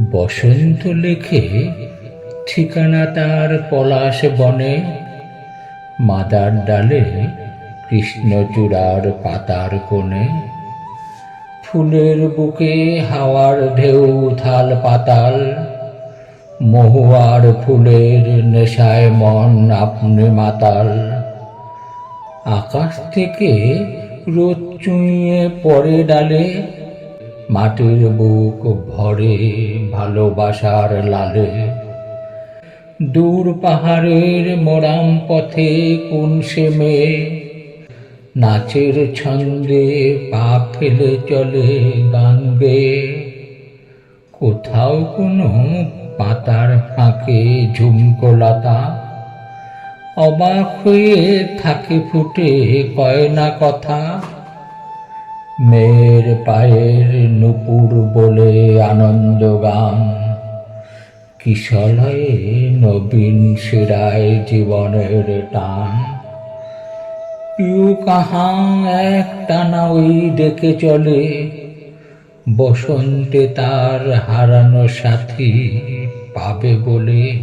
বসন্ত লেখে ঠিকানা তার পলাশ বনে। মাদার ডালে কৃষ্ণচূড়ার পাতার কোণে। ফুলের বুকে হাওয়ার ঢেউ থাল পাতাল। মহুয়ার ফুলের নেশায় মন আপনি মাতাল। আকাশ থেকে রোদ চুঁইয়ে পরে ডালে মাটির বুক ভরে ভালোবাসার লালে। দূর পাহাড়ের মোরাম পথে কোন সে মেয়ে? নাচের ছন্দে পা ফেলে চলে গান গেয়ে। কোথাও কোনো পাতার ফাঁকে ঝুমকোলতা। অবাক হয়ে থাকে ফুটে কয় না কথা। মেয়ের পায়ের নুপুর বলে আনন্দ গান। কিশলয়ে নবীন শিরায় জীবনের টান। পিউ কাহা এক টানা ওই ডেকে চলে, বসন্তে তার হারানো সাথী পাবে বলে।